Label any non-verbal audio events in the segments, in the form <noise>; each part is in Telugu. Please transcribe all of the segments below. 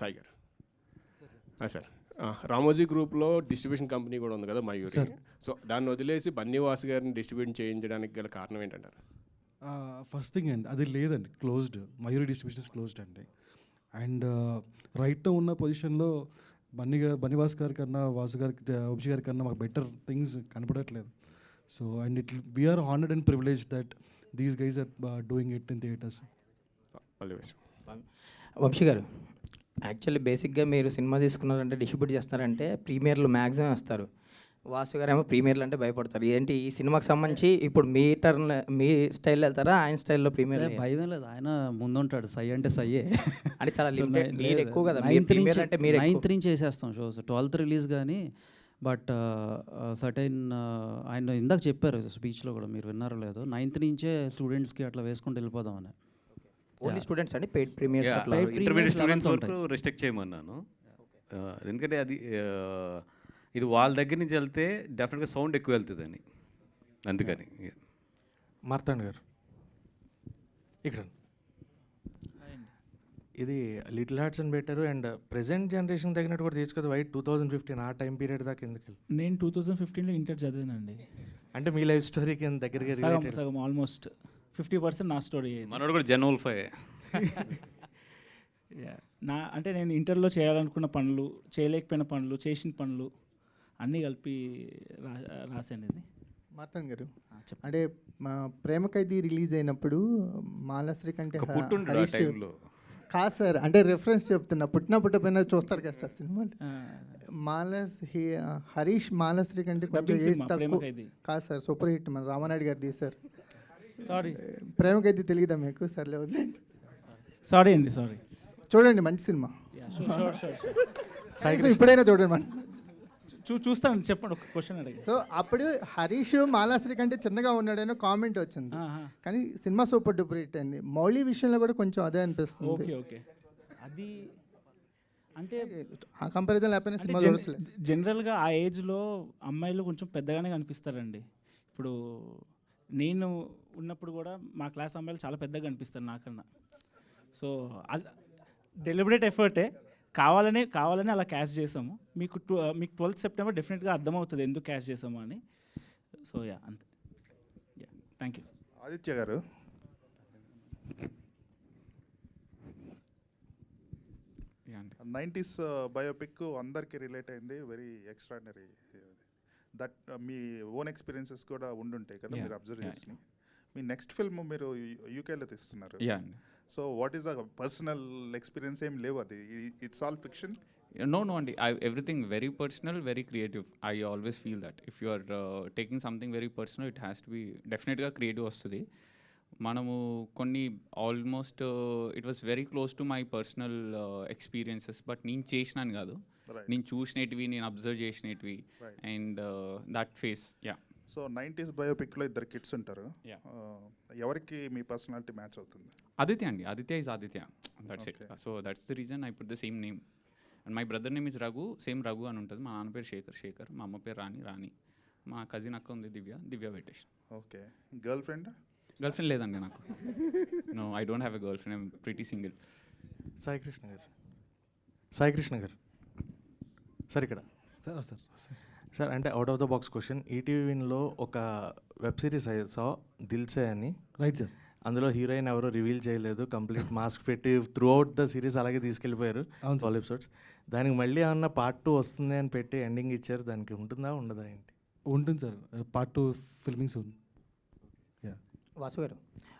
సాయి గారు సార్. రామోజీ గ్రూప్లో డిస్ట్రిబ్యూషన్ కంపెనీ కూడా ఉంది కదా మయూరి. సార్. సో దాన్ని వదిలేసి బన్నీవాస్ గారిని డిస్ట్రిబ్యూట్ చేయించడానికి గల కారణం ఏంటంటారు? ఫస్ట్ థింగ్ అండి అది లేదండి క్లోజ్డ్. మయూరి డిస్ట్రిబ్యూషన్స్ క్లోజ్డ్ అండి. అండ్ రైట్ ఉన్న పొజిషన్లో బన్నీ గారు బన్నీవాస్ గారి కన్నా వాసు గారికి వంశీ గారి కన్నా మాకు బెటర్ థింగ్స్ కనపడట్లేదు. So and it we are honoured and privilege that these guys are doing it in theatres Vamsi garu actually బేసిక్గా మీరు సినిమా తీసుకున్నారంటే డిస్ట్రిబ్యూట్ చేస్తున్నారంటే ప్రీమియర్లు మ్యాక్సిమం వేస్తారు. వాసు గారు ఏమో ప్రీమియర్లు అంటే భయపడతారు. ఏంటి? ఈ సినిమాకి సంబంధించి ఇప్పుడు మీ టర్న్ మీ స్టైల్లో వెళ్తారా? ఆయన స్టైల్లో ప్రీమియర్ ఏ, భయమే లేదు. ఆయన ముందుంటాడు. సై అంటే సయ్యే అంటే చాలా <laughs> లిమిటెడ్ మీరు ఎక్కువ కదా. నైన్త్ నుంచి అంటే మీరు నైన్త్. నుంచి వేసేస్తాం షోస్. ట్వెల్త్ రిలీజ్ కానీ బట్ సర్టైన్ ఆయన ఇందాక చెప్పారు స్పీచ్లో కూడా మీరు విన్నారో లేదో. నైన్త్ నుంచే స్టూడెంట్స్కి అట్లా వేసుకుంటూ వెళ్ళిపోదామని. ఓన్లీ స్టూడెంట్స్ అండి పెయిడ్ ప్రీమియర్స్ Yeah, అట్లా Paid ఇంటర్మీడియట్ స్టూడెంట్స్ 11th వరకు రిస్ట్రిక్ట్ చేయమన్నాను. ఆ, ఎందుకంటే అది ఆ, ఇది వాళ్ళ దగ్గర నుంచి వెళ్తే డెఫినెట్గా సౌండ్ ఎక్కువ వెళ్తుందని. అందుకని మార్తాండ్ గారు ఇక్కడ ఇది లిటిల్ హార్ట్స్ అని పెట్టారు అండ్ ప్రెసెంట్ జనరేషన్ తగినట్టు కూడా తీసుకోదు. వైట్ టూ థౌజండ్ ఫిఫ్టీన్ ఆ టైం పీరియడ్ దాకా ఎందుకు నేను టూ థౌజండ్ ఫిఫ్టీన్లో ఇంటర్ చదివానండి. అంటే మీ లైఫ్ స్టోరీకి దగ్గరగా సగం ఆల్మోస్ట్ ఫిఫ్టీ పర్సెంట్ నా స్టోరీ మనోడు కూడా జనవల్ ఫైవ్ <laughs> నా అంటే నేను ఇంటర్లో చేయాలనుకున్న పనులు చేయలేకపోయిన పనులు చేసిన పనులు అన్నీ కలిపి రా రాశాను ఇది. మార్తన్ గారు అంటే మా ప్రేమ ఖైదీ రిలీజ్ అయినప్పుడు మాలశ్రీ కంటే హరీష్ కాదు సార్ అంటే రెఫరెన్స్ చెప్తున్నా. పుట్టిన పుట్టపోయినా చూస్తారు కదా సార్ సినిమా మాలస్ హి- హరీష్ మాలశ్రీ కంటే కొంచెం కాదు సార్ సూపర్ హిట్ మన రామానాయుడు గారు తీశారు సారీ ప్రేమ ఖైదీ తెలియదా మీకు? సర్లే వదిలేండి సారీ అండి సారీ చూడండి మంచి సినిమా. <laughs> ఇప్పుడైనా చూడండి మన. చూ చూస్తాను చెప్పండి ఒక క్వశ్చన్ అడిగి. సో అప్పుడు హరీష్ మాలాశ్రీ కంటే చిన్నగా ఉన్నాడని కామెంట్ వచ్చింది. కానీ సినిమా సూపర్ డూపర్ హిట్ అయింది. మౌళి విషయంలో కూడా కొంచెం అదే అనిపిస్తుంది. ఓకే ఓకే అది అంటే ఆ కంపారిజన్ లేకపోయినా సినిమా జనరల్గా ఆ ఏజ్లో అమ్మాయిలు కొంచెం పెద్దగానే కనిపిస్తారండి. ఇప్పుడు నేను ఉన్నప్పుడు కూడా మా క్లాస్ అమ్మాయిలు చాలా పెద్దగా కనిపిస్తారు నాకన్నా. సో అది డెలిబరేట్ ఎఫర్టే కావాలనే కావాలనే అలా క్యాష్ చేసాము. మీకు ట్వ మీకు ట్వెల్త్ సెప్టెంబర్ డెఫినెట్గా అర్థమవుతుంది ఎందుకు క్యాష్ చేసాము అని. సో యా అంతే. Yeah thank you Aditya garu. Nineties biopic అందరికీ రిలేట్ అయింది. వెరీ ఎక్స్ట్రాడినరీ దట్ మీ ఓన్ ఎక్స్పీరియన్సెస్ కూడా ఉండుంటాయి కదా మీరు అబ్జర్వ్ yeah, చేసి మీ నెక్స్ట్ ఫిల్మ్ మీరు యూకేలో తీస్తున్నారు. So what is the personal experience? ఏం లేవు అది. It's all fiction? No no అండి. I everything very personal very creative. I always feel that. If you are taking something very personal it has to be డెఫినెట్గా క్రియేటివ్ వస్తుంది. మనము కొన్ని almost it was very close to my personal experiences but నేను చేసినాను కాదు. నేను చూసినటివి నేను అబ్జర్వ్ చేసినటివి Right. And that face yeah so nineties బయోపిక్లో ఇద్దరు కిడ్స్ ఉంటారు. Uh, ఎవరికి మీ పర్సనాలిటీ మ్యాచ్ అవుతుంది? ఆదిత్య అండి. Aditya is Aditya. That's it. So that's the reason I put the same name and my brother name is Raghu same Raghu అని ఉంటుంది. మా నాన్న పేరు శేఖర్ శేఖర్ మా అమ్మ పేరు రాణి రాణి మా కజిన్ అక్క ఉంది దివ్య దివ్య పెట్టేసి okay girlfriend girlfriend లేదండి నాకు. No I don't have a girlfriend I'm pretty single Sai Krishna garu. Sai Krishna garu. Sir ఇక్కడ. సార్ సార్ సార్ అంటే out of the box question ETV విన్లో ఒక వెబ్ సిరీస్ సా దిల్సే అని. రైట్ సార్ అందులో హీరోయిన్ ఎవరో రివీల్ చేయలేదు కంప్లీట్ మాస్క్ పెట్టి త్రూ అవుట్ ద సిరీస్ అలాగే తీసుకెళ్ళిపోయారు. ట్వెల్వ్ ఎపిసోడ్స్ దానికి మళ్ళీ ఏమన్నా పార్ట్ టూ వస్తుంది అని పెట్టి ఎండింగ్ ఇచ్చారు దానికి ఉంటుందా ఉండదా ఏంటి? ఉంటుంది sir part two filming soon yeah Vasu garu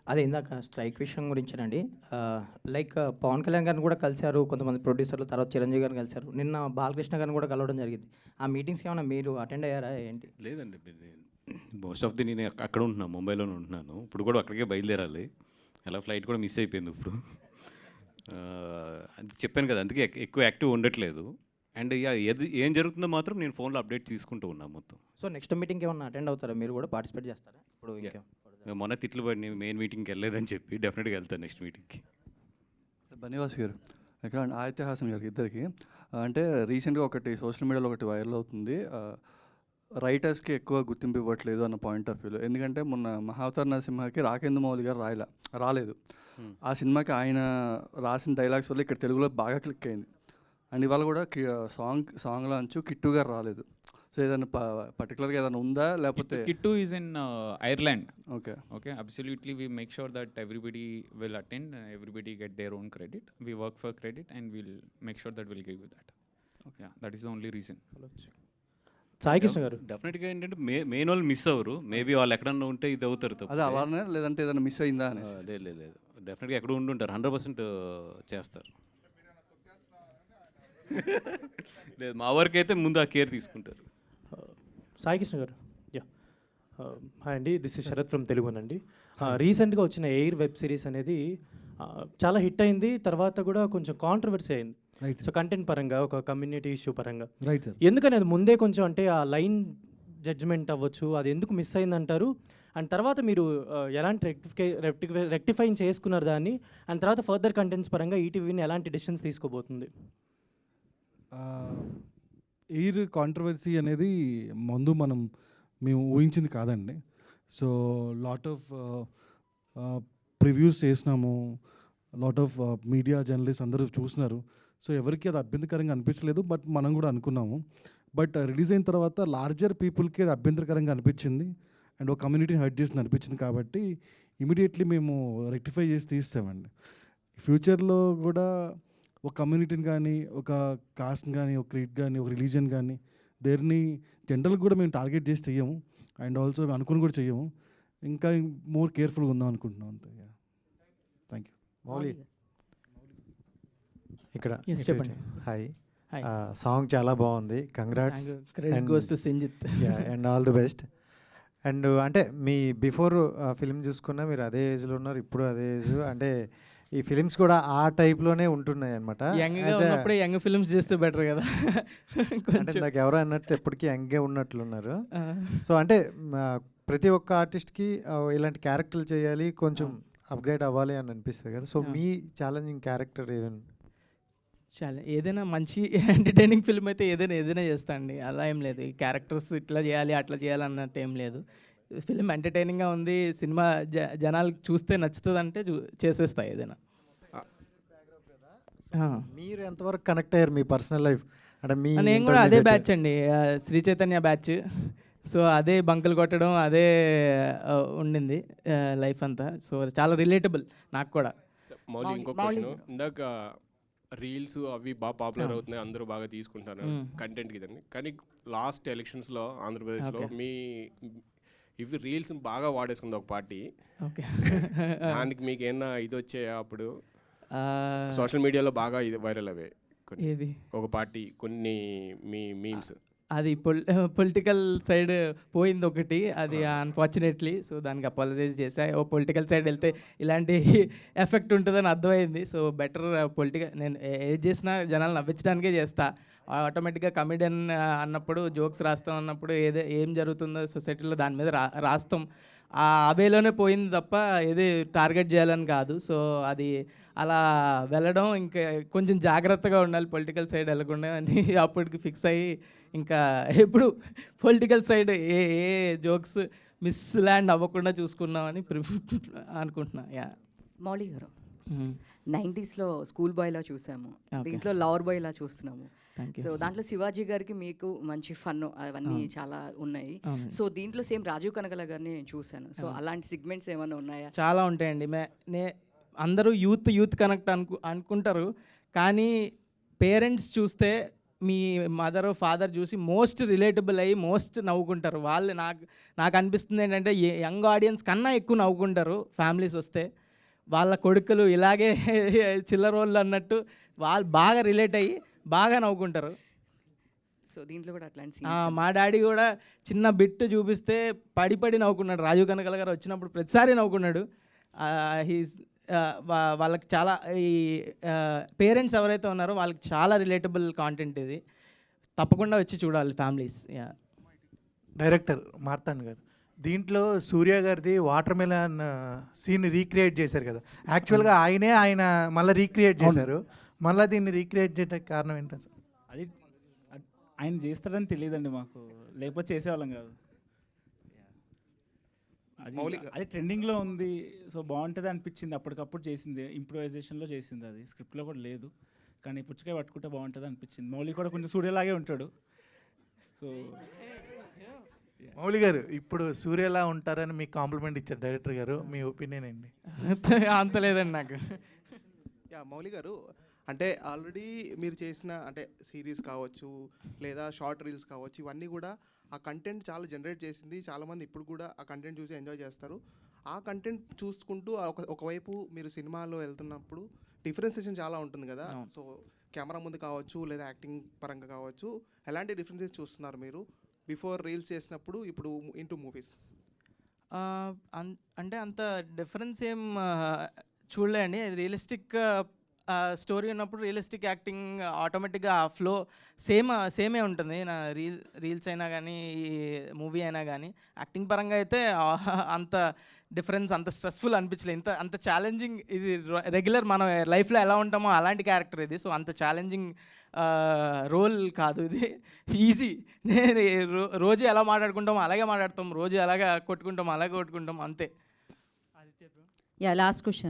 అదే ఇందాక స్ట్రైక్ విషయం గురించేనండి. లైక్ పవన్ కళ్యాణ్ గారిని కూడా కలిశారు కొంతమంది ప్రొడ్యూసర్లు తర్వాత చిరంజీవి గారిని కలిశారు. నిన్న బాలకృష్ణ గారిని కూడా కలవడం జరిగింది. ఆ మీటింగ్స్కి ఏమైనా మీరు అటెండ్ అయ్యారా ఏంటి? లేదండి మోస్ట్ ఆఫ్ ది నేను అక్క- అక్కడ ఉంటున్నాను ముంబైలోనే ఉంటున్నాను. ఇప్పుడు కూడా అక్కడికే బయలుదేరాలి. అలా ఫ్లైట్ కూడా మిస్ అయిపోయింది ఇప్పుడు. అది చెప్పాను కదా అందుకే ఎక్- ఎక్కువ యాక్టివ్ ఉండట్లేదు. అండ్ ఇక ఏది ఏం జరుగుతుందో మాత్రం నేను ఫోన్లో అప్డేట్ తీసుకుంటూ ఉన్నాను మొత్తం. సో నెక్స్ట్ మీటింగ్కి ఏమన్నా అటెండ్ అవుతారా? మీరు కూడా పార్టిసిపేట్ చేస్తారా? ఇప్పుడు ఇక? మొన్న తిట్లు పడి మెయిన్ మీటింగ్కి వెళ్ళలేదని చెప్పి డెఫినెట్గా వెళ్తాను నెక్స్ట్ మీటింగ్కి బనివాస్ గారు ఎక్కడ అంటే ఆదిత్య హాసన్ గారికి ఇద్దరికి అంటే రీసెంట్గా ఒకటి సోషల్ మీడియాలో ఒకటి వైరల్ అవుతుంది. రైటర్స్కి ఎక్కువ గుర్తింపు ఇవ్వట్లేదు అన్న పాయింట్ ఆఫ్ వ్యూలో ఎందుకంటే మొన్న మహావతార్ నరసింహకి రాకేంద్ర మౌలి గారు రాయలా రాలేదు. Hmm. ఆ సినిమాకి ఆయన రాసిన డైలాగ్స్ వల్ల ఇక్కడ తెలుగులో బాగా క్లిక్ అయింది. అండ్ ఇవాళ కూడా సాంగ్ సాంగ్లో అంచు కిట్టు గారు రాలేదు. సో ఏదైనా పర్టికులర్గా ఏదైనా ఉందా? లేకపోతే Kittu is in Ireland okay okay absolutely we make sure that everybody will attend everybody get their own credit we work for credit and will make sure that will give that okay that is only reason Sai Krishna garu డెఫినెట్గా ఏంటంటే మే మెయిన్ వాళ్ళు మిస్ అవ్వరు. మేబీ వాళ్ళు ఎక్కడన్నా ఉంటే ఇది అవుతారు అదే అవ్వాలనే లేదంటే ఏదైనా మిస్ అయిందా అని లేదు లేదు లేదు. డెఫినెట్గా ఎక్కడ ఉండి ఉంటారు. హండ్రెడ్ పర్సెంట్ uh, చేస్తారు. <laughs> లేదు మా వర్క్ అయితే ముందు ఆ కేర్ తీసుకుంటారు. సాయి కృష్ణ గారు. యా హాయ్ అండి this is Sharath from Telugu అండి. రీసెంట్గా వచ్చిన ఎయిర్ వెబ్ సిరీస్ అనేది ఆ, చాలా హిట్ అయింది తర్వాత కూడా కొంచెం కాంట్రవర్సీ అయింది. సో కంటెంట్ పరంగా ఒక కమ్యూనిటీ ఇష్యూ పరంగా. ఎందుకని అది ముందే కొంచెం అంటే ఆ లైన్ జడ్జ్మెంట్ అవ్వచ్చు అది ఎందుకు మిస్ అయిందంటారు? అండ్ తర్వాత మీరు ఎలాంటి రెక్టిఫై రెక్టిఫై రెక్టిఫైన్ చేసుకున్నారు దాన్ని? అండ్ తర్వాత ఫర్దర్ కంటెంట్స్ పరంగా ఈటీవీని ఎలాంటి డిసిషన్స్ తీసుకోబోతుంది? ఎయిర్ కాంట్రవర్సీ అనేది ముందు మనం మేము ఊహించింది కాదండి. సో లాట్ ఆఫ్ ప్రివ్యూస్ చేసినాము. లాట్ ఆఫ్ మీడియా జర్నలిస్ట్ అందరూ చూసినారు. సో ఎవరికి అది అభ్యంతరకరంగా అనిపించలేదు బట్ మనం కూడా అనుకున్నాము. బట్ రిలీజ్ అయిన తర్వాత లార్జర్ పీపుల్కి అది అభ్యంతరకరంగా అనిపించింది. అండ్ ఒక కమ్యూనిటీని హర్ట్ చేసింది అనిపించింది కాబట్టి ఇమీడియట్లీ మేము రెక్టిఫై చేసి తీస్తామండి ఫ్యూచర్లో కూడా ఒక కమ్యూనిటీని కానీ ఒక కాస్ట్ని కానీ ఒక క్రీడ్ కానీ ఒక రిలీజన్ కానీ దేన్ని జనరల్ కూడా మేము టార్గెట్ చేసి చెయ్యము. అండ్ ఆల్సో అనుకుని కూడా చెయ్యము. ఇంకా మోర్ కేర్ఫుల్గా ఉందాం అనుకుంటున్నాం అంతే థ్యాంక్ యూ. మౌలి. ఇక్కడ చెప్పండి. హాయ్. Hi. సాంగ్ చాలా బాగుంది. Congrats to Sinjit. And all the best and అంటే మీ బిఫోర్ ఫిలిం చూసుకున్నా మీరు అదే ఏజ్లో ఉన్నారు ఇప్పుడు అదే ఏజ్ అంటే ఈ ఫిలిమ్స్ కూడా ఆ టైప్లోనే ఉంటున్నాయి అనమాట ఉన్నప్పుడే యంగ్ ఫిల్మ్స్ చేస్తే బెటర్ కదా. అంటే నాకు ఎవరో అన్నట్టు ఎప్పటికీ యంగే ఉన్నట్లున్నారు. సో అంటే ప్రతి ఒక్క ఆర్టిస్ట్కి ఇలాంటి క్యారెక్టర్లు చేయాలి కొంచెం అప్గ్రేడ్ అవ్వాలి అని అనిపిస్తుంది కదా. సో మీ ఛాలెంజింగ్ క్యారెక్టర్ ఏదైనా? చాలా ఏదైనా మంచి ఎంటర్టైనింగ్ ఫిల్మ్ అయితే ఏదైనా ఏదైనా చేస్తా అండి. అలా ఏం లేదు. ఈ క్యారెక్టర్స్ ఇట్లా చేయాలి అట్లా చేయాలి అన్నట్టు ఏం లేదు. ఫిల్మ్ ఎంటర్టైనింగ్గా ఉంది సినిమా జ జనాలు చూస్తే నచ్చుతుంది అంటే చూ చేసేస్తా ఏదైనా. మీరు ఎంతవరకు కనెక్ట్ అయ్యారు మీ పర్సనల్ లైఫ్ అంటే మీ నేను కూడా అదే బ్యాచ్ అండి శ్రీ చైతన్య బ్యాచ్ సో అదే బంకులు కొట్టడం అదే ఉండింది లైఫ్ అంతా సో చాలా రిలేటబుల్ నాకు కూడా మౌలి ఇంకో. క్వశ్చన్ ఇందాక రీల్స్ అవి బాగా పాపులర్. అవుతున్నాయి అందరూ బాగా తీసుకుంటారు. కంటెంట్ ఇదని కానీ లాస్ట్ ఎలక్షన్స్లో ఆంధ్రప్రదేశ్లో. మీ ఇవి రీల్స్ బాగా వాడేసుకుంది ఒక పార్టీ. Okay. దానికి మీకు ఏమన్నా ఇది వచ్చాయా అప్పుడు సోషల్ మీడియాలో బాగా ఇది వైరల్ అవే. ఏది? ఒక పార్టీ కొన్ని మీ మీమ్స్. అది పొల్ పొలిటికల్ సైడ్ పోయింది ఒకటి అది అన్ఫార్చునేట్లీ సో దానికి అపాలజైజ్ చేశా. ఓ పొలిటికల్ సైడ్ వెళ్తే ఇలాంటి <laughs> ఎఫెక్ట్ ఉంటుందని అర్థమైంది. సో బెటర్ పొలిటికల్ నేను ఏది చేసినా జనాలు నవ్వించడానికే చేస్తా. ఆటోమేటిక్గా కమెడియన్ అన్నప్పుడు జోక్స్ రాస్తాం అన్నప్పుడు ఏదే ఏం జరుగుతుందో సొసైటీలో దాని మీద రా రాస్తాం. ఆ అవేలోనే పోయింది తప్ప ఏది టార్గెట్ చేయాలని కాదు. సో అది అలా వెళ్ళడం ఇంకా కొంచెం జాగ్రత్తగా ఉండాలి. పొలిటికల్ సైడ్ వెళ్ళకుండా అని <laughs> అప్పటికి ఫిక్స్ అయ్యి ఇంకా ఎప్పుడు పొలిటికల్ సైడ్ ఏ ఏ జోక్స్ మిస్ ల్యాండ్ అవ్వకుండా చూసుకున్నామని ప్రి- అనుకుంటున్నా. యా. మౌలి గారు. నైంటీస్లో స్కూల్ బాయ్లా చూసాము. దీంట్లో లవర్ బాయ్లా చూస్తున్నాము. సో దాంట్లో శివాజీ గారికి మీకు మంచి ఫన్ అవన్నీ అవును. చాలా ఉన్నాయి. సో దీంట్లో సేమ్ రాజీవ్ కనకల గారిని నేను చూశాను సో. అలాంటి సిగ్మెంట్స్ ఏమైనా ఉన్నాయా చాలా ఉంటాయండి మే నే అందరూ యూత్ యూత్ కనెక్ట్ అనుకు అనుకుంటారు కానీ పేరెంట్స్ చూస్తే మీ మదర్ ఫాదర్ చూసి మోస్ట్ రిలేటబుల్ అయ్యి మోస్ట్ నవ్వుకుంటారు వాళ్ళు నాకు నాకు అనిపిస్తుంది ఏంటంటే యంగ్ ఆడియన్స్ కన్నా ఎక్కువ నవ్వుకుంటారు ఫ్యామిలీస్ వస్తే వాళ్ళ కొడుకులు ఇలాగే <laughs> చిల్లరోళ్ళు అన్నట్టు వాళ్ళు బాగా రిలేట్ అయ్యి బాగా నవ్వుకుంటారు. సో దీంట్లో కూడా అట్లాంటి మా డాడీ కూడా చిన్న బిట్ చూపిస్తే పడి పడి నవ్వుకున్నాడు. రాజీవ్ కనకల గారు వచ్చినప్పుడు ప్రతిసారి నవ్వుకున్నాడు. హీస్ వాళ్ళకి చాలా ఈ పేరెంట్స్ ఎవరైతే ఉన్నారో వాళ్ళకి చాలా రిలేటబుల్ కాంటెంట్ ఇది. తప్పకుండా వచ్చి చూడాలి ఫ్యామిలీస్. యా. డైరెక్టర్ మార్తాన్ గారు. దీంట్లో సూర్య గారిది వాటర్ మెలన్ సీన్ రీక్రియేట్ చేశారు కదా. యాక్చువల్గా ఆయనే ఆయన మళ్ళీ రీక్రియేట్. చేశారు. మళ్ళీ దీన్ని రీక్రియేట్ చేయడానికి కారణం ఏంటి సార్? అది ఆయన చేస్తారని తెలియదండి మాకు. లేకపోతే చేసేవాళ్ళం కాదు. అది అది ట్రెండింగ్లో ఉంది. సో బాగుంటుంది అనిపించింది. అప్పటికప్పుడు చేసింది. ఇంప్రూవైజేషన్లో చేసింది అది. స్క్రిప్ట్లో కూడా లేదు. కానీ పుచ్చకాయ పట్టుకుంటే బాగుంటుంది అనిపించింది. మౌలి కూడా కొంచెం సూర్యలాగే ఉంటాడు. సో మౌలి గారు ఇప్పుడు సూర్యలా ఉంటారని మీకు కాంప్లిమెంట్ ఇచ్చారు డైరెక్టర్ గారు. మీ ఒపీనియన్ ఏంటి? <laughs> అంత లేదండి నాకు. యా మౌలి గారు అంటే ఆల్రెడీ మీరు చేసిన అంటే సిరీస్ కావచ్చు లేదా షార్ట్ రీల్స్ కావచ్చు ఇవన్నీ కూడా ఆ కంటెంట్ చాలా జనరేట్ చేసింది. చాలామంది ఇప్పుడు కూడా ఆ కంటెంట్ చూసి ఎంజాయ్ చేస్తారు. ఆ కంటెంట్ చూసుకుంటూ ఒక ఒకవైపు మీరు సినిమాలో వెళ్తున్నప్పుడు డిఫరెన్సేషన్ చాలా ఉంటుంది కదా. సో కెమెరా ముందు కావచ్చు లేదా యాక్టింగ్ పరంగా కావచ్చు ఎలాంటి డిఫరెన్సెస్ చూస్తున్నారు మీరు? బిఫోర్ రీల్స్ చేసినప్పుడు ఇప్పుడు ఇంటూ మూవీస్? అన్- అంటే అంత డిఫరెన్స్ ఏం ఆ, చూడలే అండి రియలిస్టిక్ స్టోరీ ఉన్నప్పుడు రియలిస్టిక్ యాక్టింగ్ ఆటోమేటిక్గా ఆ ఫ్లో సేమ్ సేమే ఉంటుంది. నా రీల్ రీల్స్ అయినా కానీ ఈ మూవీ అయినా కానీ యాక్టింగ్ పరంగా అయితే <laughs> అంత డిఫరెన్స్ అంత స్ట్రెస్ఫుల్ అనిపించలేదు. ఇంత అంత ఛాలెంజింగ్ ఇది రెగ్యులర్ మనం లైఫ్లో ఎలా ఉంటామో అలాంటి క్యారెక్టర్ ఇది. సో అంత ఛాలెంజింగ్ రోల్ కాదు ఇది. <laughs> ఈజీ. నేను రోజు ఎలా మాట్లాడుకుంటామో అలాగే మాట్లాడతాం. రోజు ఎలాగ కొట్టుకుంటాం అలాగే కొట్టుకుంటాం. అంతే. Yeah last question